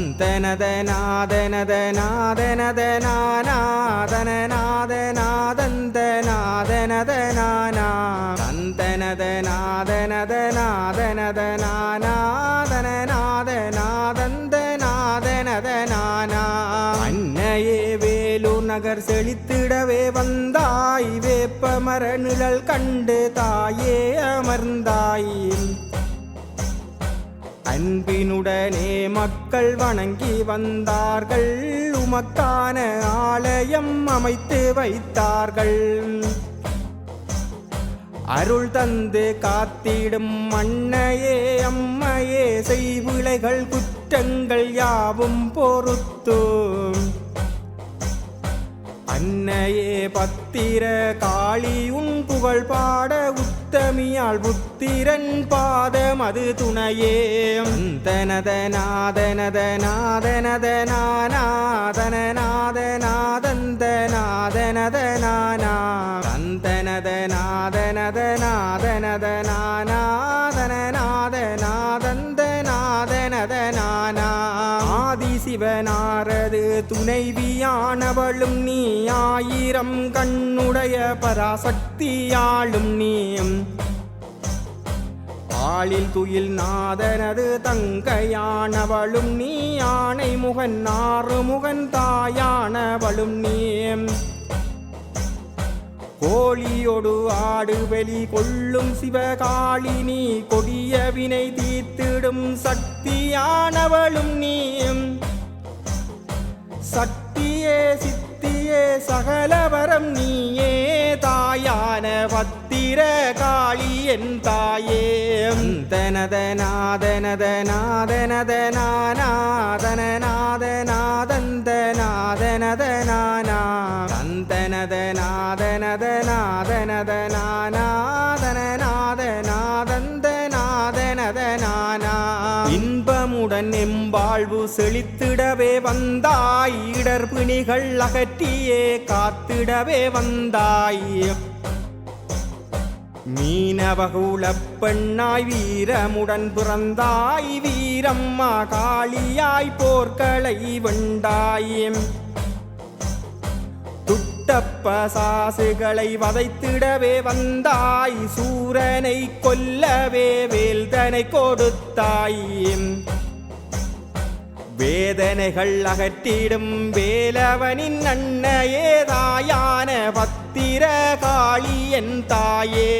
தந்தனத நாதனத நாதனத நானாதன நாத நாதந்த நாதனத நானா தந்தனத நாதனத நாதனத நானாதன நாத நாதந்த நாதனத நானா அன்னையே வேலூர் நகர் செழித்திடவே வந்தாய் வேப்பமர நிழல் கண்டு தாயே அமர்ந்தாய் அன்பினுடனே மக்கள் வணங்கி வந்தார்கள். உமக்கான ஆலயம் அமைத்து வைத்தார்கள். அருள் தந்து காத்திடும் அன்னையே அம்மையே செய்விளைகள் குற்றங்கள் யாவும் பொறுத்தும் அன்னையே பத்து புத்திர காளி உன் புகழ் பாட உத்தமியாள் புத்திரன் பாதம் அது துணையே. தனத நாதனத நாதனத நானாதன நாத நாதந்த நாதனத நானா தந்தனத நாதனத நாதனத சிவனாரது துணைவியானவளும் நீ ஆயிரம் கண்ணுடைய பராசக்தியாளும் நீயும். ஆளில் துயில் நாதனது தங்கையானவளும் நீ யானை முகன் ஆறு முகன் தாயானவளும் நீயும். கோழியொடு ஆடு வெளி கொள்ளும் சிவகாளினி கொடிய வினை தீத்திடும் சக்தியானவளும் நீ சக்தியே சித்தியே சகலவரம் நீயே தாயான பத்திர காளி என் தாயே. தனத நாதனத நாதனத நானாதன நாத நாதந்த நாதனத நானா தந்தனத நாதனத நாதனத வாழ்வு செழித்திடவே வந்தாய். இடர்பிணிகள் அகற்றியே காத்திடவே வந்தாய். மீனவகுலப் பெண்ணாய் வீரமுடன் பிறந்தாய். வீரம்மா காளியாய் போர்களை வெண்டாய் துட்டப்ப சாசுகளை வதைத்திடவே வந்தாய். சூரனை கொல்லவே வேல்தனை கொடுத்தாய். வேதனைகள் அகற்றிடும் வேலவனின் அன்னையே தாயான பத்திர காளி என் தாயே.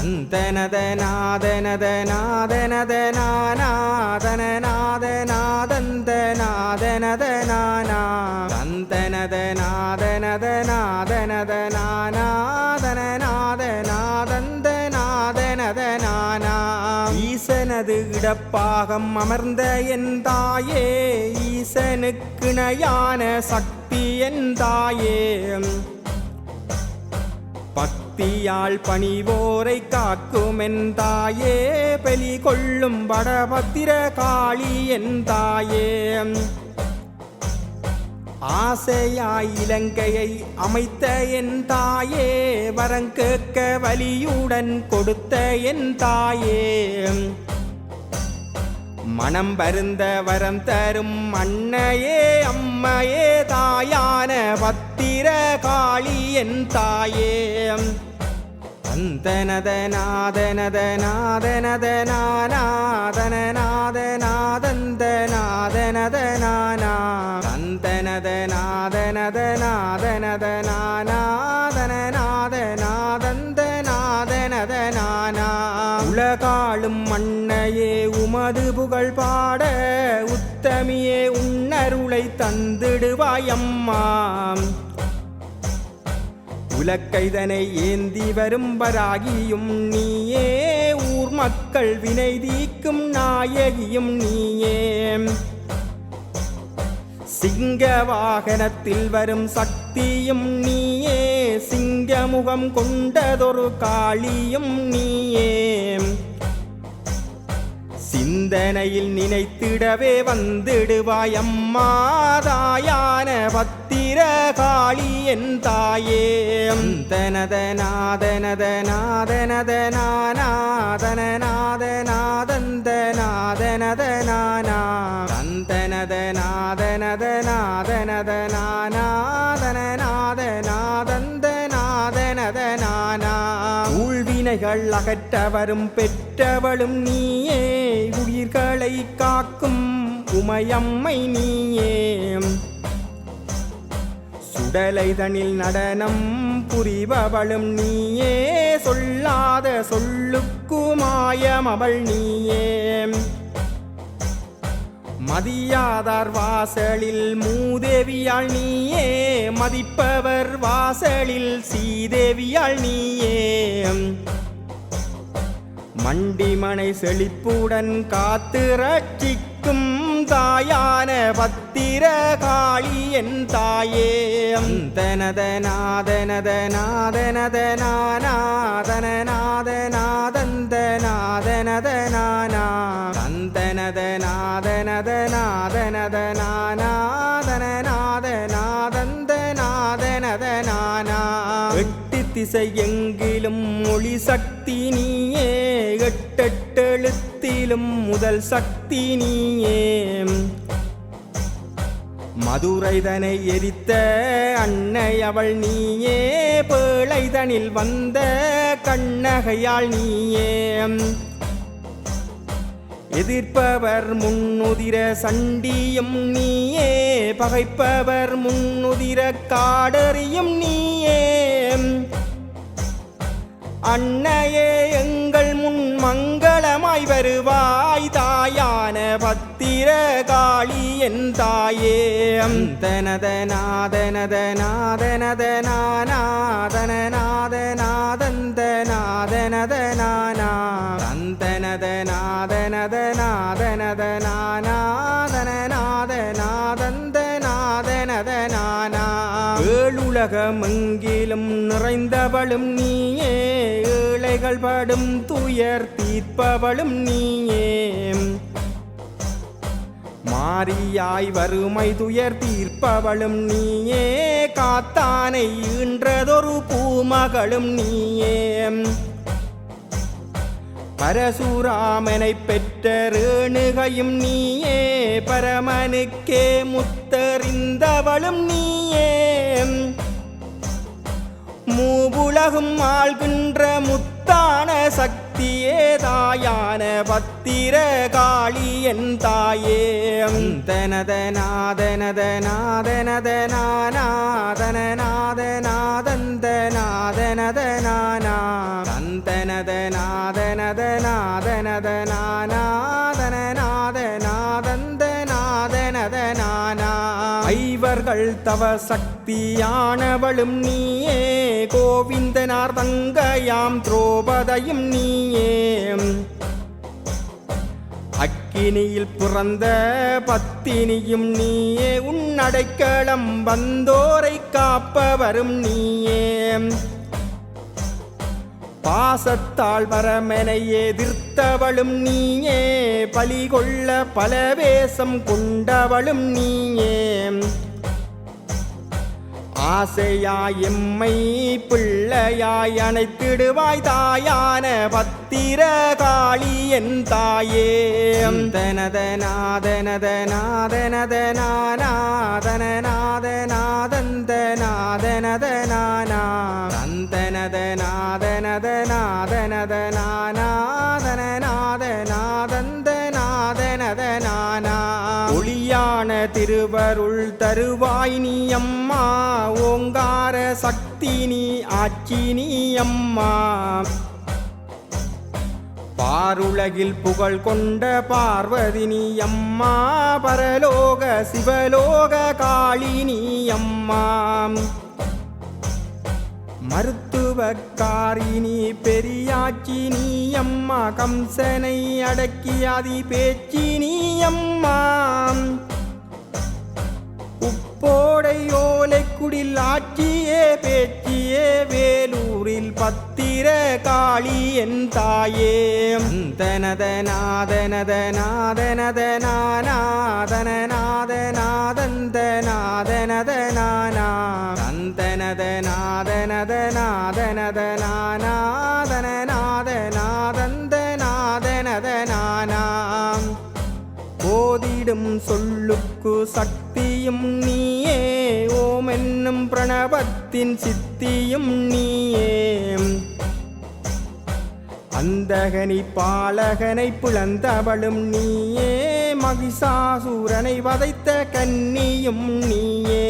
அந்தனத நாதனத நாதனத நானாதன நாதன சிறப்பாகம் அமர்ந்த என் தாயே ஈசனுக்கிணையான சக்தி என் தாயே. பக்தியால் பணிவோரை காக்கும் என் தாயே பலி கொள்ளும் வடபத்திர காளி என் தாயே. ஆசையாய் இலங்கையை அமைத்த என் தாயே வரங்கேக்க வலியுடன் கொடுத்த என் தாயே. மனம் வருந்த வரம் தரும் அன்னையே அம்மையே தாயான பத்திர காளி என் தாயே. அந்தனத நாதனத நாதனத நானாதன நாத நாதந்த நாதனத நானா அந்தனத நாதனத நாதனத நானாதன நாத நாதந்த நாதனத நானா உலகாளும் உமது புகழ் பாட உத்தமியே உன்னருளை தந்திடுவாயம்மாம் உலக்கைதனை ஏந்தி வரும் வராகியும் நீயே ஊர் மக்கள் வினை தீக்கும் நாயகியும் நீயே. சிங்க வாகனத்தில் வரும் சக்தியும் நீயே சிங்கமுகம் கொண்டதொரு காளியும் நீயே. சிந்தனையில் நினைத்திடவே வந்திடுவாய் அம்மா தாயான பத்திர காளி என் தாயே. தனத நாதனத நாதனத நானாதன நாத நாதந்த நாதனத நானா நாதனத நாதனத நாதன நாத நாதந்த நாதனத நானா ஊழ்வினைகள் அகற்றவரும் பெற்றவளும் நீயே உயிர்களை காக்கும் உமையம்மை நீயே. சுடலைதனில் நடனம் புரிபவளும் நீயே சொல்லாத சொல்லுக்குமாயம் அவள் நீயே. மதியாதார் வாசலில் மூதேவியாள் நீயே மதிப்பவர் வாசலில் சீதேவியாள் நீயே. மண்டிமனை செழிப்புடன் காத்து ரட்சிக்கும் தாயான பத்திர காளி என் தாயே. தனத நாதனத நாதனத நாதன நாத நாதந்த நாதனத நானா தந்தனத நாதனத நாதனத நாதன நாத நாதந்த நாதனத நானா எட்டு திசை எங்கிலும் மொழி சக்தி நீயே. எட்டெட்டெழுத்திலும் முதல் சக்தி நீயே. மதுரைதனை எரித்த அன்னை அவள் நீயே. பேழைதனில் வந்த கண்ணகையாள் நீயே. எதிர்ப்பவர் முன்னுதிர சண்டியும் நீயே. பகைப்பவர் முன்னுதிர காடறியும் நீயே. அன்னையே எங்க மங்களமாய் வருவாய் தாயான பத்திர காளி என் தாயே. தனத நாதனத நாதனத நாதன நாத நாதந்த நாதனத நானா தந்தனத நாதனத நாதனத நாதன நாத நாதந்த நாதனத நானா ஏழுலகமெங்கிலும் நிறைந்தவளும் நீயே ஏழைகள் படும் துயர் தீர்ப்பவளும் நீயே. மாறியாய் வறுமை துயர் தீர்ப்பவளும் நீயே. காத்தானை ஈன்றதொரு பூமகளும் நீயே. பரசுராமனை பெற்ற ரேணுகையும் நீயே. பரமனுக்கே முத்தறிந்தவளும் நீயே. மூவுலகும் ஆள்கின்ற முத்தான சக்தியே தாயான பத்திர காளி என் தாயே. தனத நாதனத நாதனத நாதன நாத நாதந்த நாதனத நானா தந்தனத நாதனத நாதனத நாதன நாத நாதந்த நாதனத நானா ஐவர்கள் தவ சக்தியானவளும் நீயே. கோவிந்தனார் தங்கையாம் திரோபதையும் நீயே அக்கினியில் பிறந்த பத்தினியும் நீயே உன்னடைக்கலம் வந்தோரை காப்பவரும் நீயே பாசத்தால் பரமனை எதிர்த்தவளும் நீயே பலிகொள்ள பல வேஷம் கொண்டவளும் நீயே ஆசையாய் எம்மை பிள்ளையாய் அணைத்திடுவாய் தாயான பத்திர காளி என் தாயே. தனத நாதனத நாதனத நாதன நாத நாதந்த நாதனத நானா தந்தனத நாதனத நாதனத ஒளியான திருவருள் தருவாய் நீ அம்மா. ஓங்கார சக்தி நீ ஆட்சி நீ அம்மா. பாருலகில் புகழ் கொண்ட பார்வதினி அம்மா. பரலோக சிவலோக காளினி அம்மா. மருத்துவக்காரினி பெரியாச்சி நீ அம்மா கம்சனை அடக்கியாதி பேச்சி நீ அம்மா. உப்போடை ஓலைக்குடில் ஆட்சியே பேச்சியே வேலூரில் பத்திர காளி என் தாயே. தனத நாதனத நாதனத நாதன நாத நாதனத நானா தந்தனத நாதனத நாதனத நாதன நாத நாதந்த நாதனத நானா போதிடும் சொல்லுக்கு சக்தியும் நீயே ஓம் என்னும் பிரணவத்தின் சித்தியும் நீயே அந்தகனி பாலகனை பிளந்தவளும் நீயே மகிஷாசூரனை வதைத்த கன்னியும் நீயே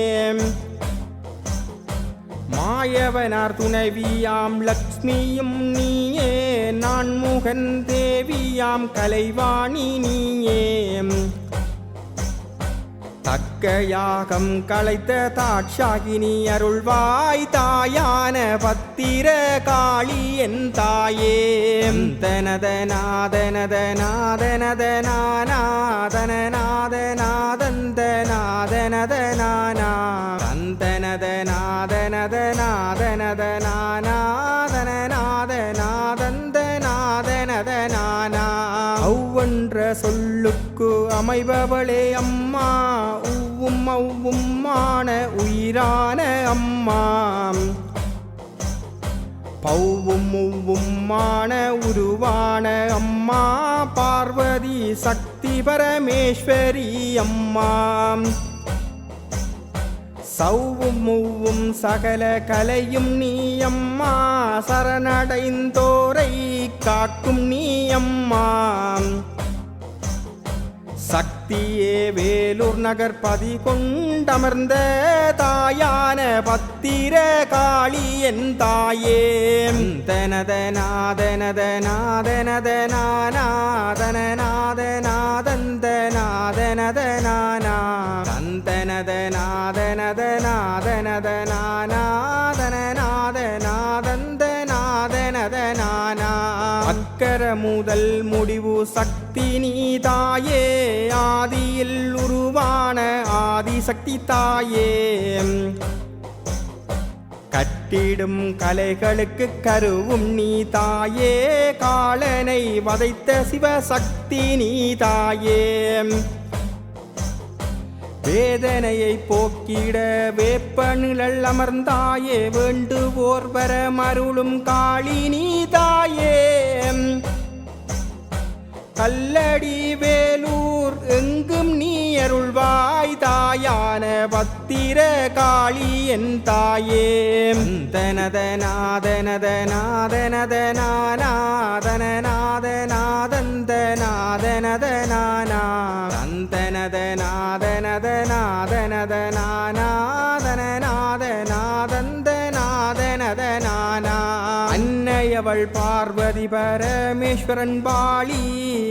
மாயவனார் துணைவியாம் லக்ஷ்மியும் நீயே. நான் முகன் தேவியாம் கலைவாணி நீயே. தக்க யாகம் களைத்த தாட்சாகினி அருள்வாய் தாயான பத்திர காளி என் தாயே. தனத நாதனத நாதனத நாதன நாதநாதந்த நாதனத சொல்லுக்கு அமைபவளே அம்மா. உவ்வும் அவ்வும்மான உயிரான அம்மா. பௌவும் உவ்வும்மான உருவான அம்மா. பார்வதி சக்தி பரமேஸ்வரி அம்மா. சௌவும் மூவும் சகல கலையும் நீ அம்மா. சரணடைந்தோரை காக்கும் நீ அம்மா. சக்தியே வேலூர் நகர்பதி கொண்டமர்ந்த தாயான பத்திர காளி என் தாயே. தனத நாதனத நாதனத நாதன நாதநாதந்த நாதனத நானா தந்தனத நாதனத நாதனத நாதன நாதநாதந்த நாதனத நானா அக்கர முதல் முடிவு சக்தி நீ தாயே ஆதியில் உருவான ஆதிசக்தி தாயே. கட்டிடும் கலைகளுக்கு கருவும் நீ தாயே காலனை வதைத்த சிவசக்தி நீ தாயே. வேதனையை போக்கிட வேப்ப அமர்ந்தாயே வேண்டுவோர் வர மருளும் காளி நீ தாயே. கல்லடி வேலூர் எங்கும் நீ அருள்வாய் தாயான பத்திர காளி என் தாயே. தனத நாதனத நாதனத நாதன நாதநாதந்த நாதனத நானா தந்தனத நாதனத நாதனத நாதன நாதநாதந்த நாதனத நானா உடையவள் பார்வதி பரமேஸ்வரன் பாளி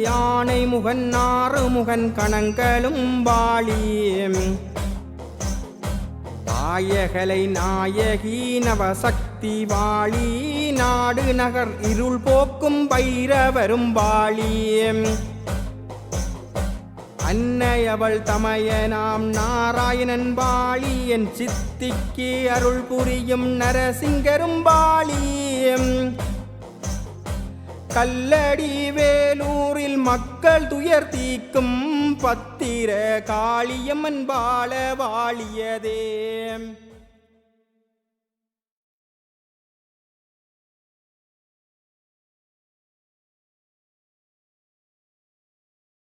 யானை முகன் ஆறு முகன் கணங்களும் பாளி நாயகலை நாயகி நவசக்தி வாழி நாடு நகர் இருள் போக்கும் பைரவரும் வாழி அன்னையவள் தமையனாம் நாராயணன் பாளி என் சித்திக்கு அருள் புரியும் நரசிங்கரும் பாளியம் கல்லடி வேலூரில் மக்கள் துயர் தீக்கும் பத்திர காளியம்மன் பால வாழியதே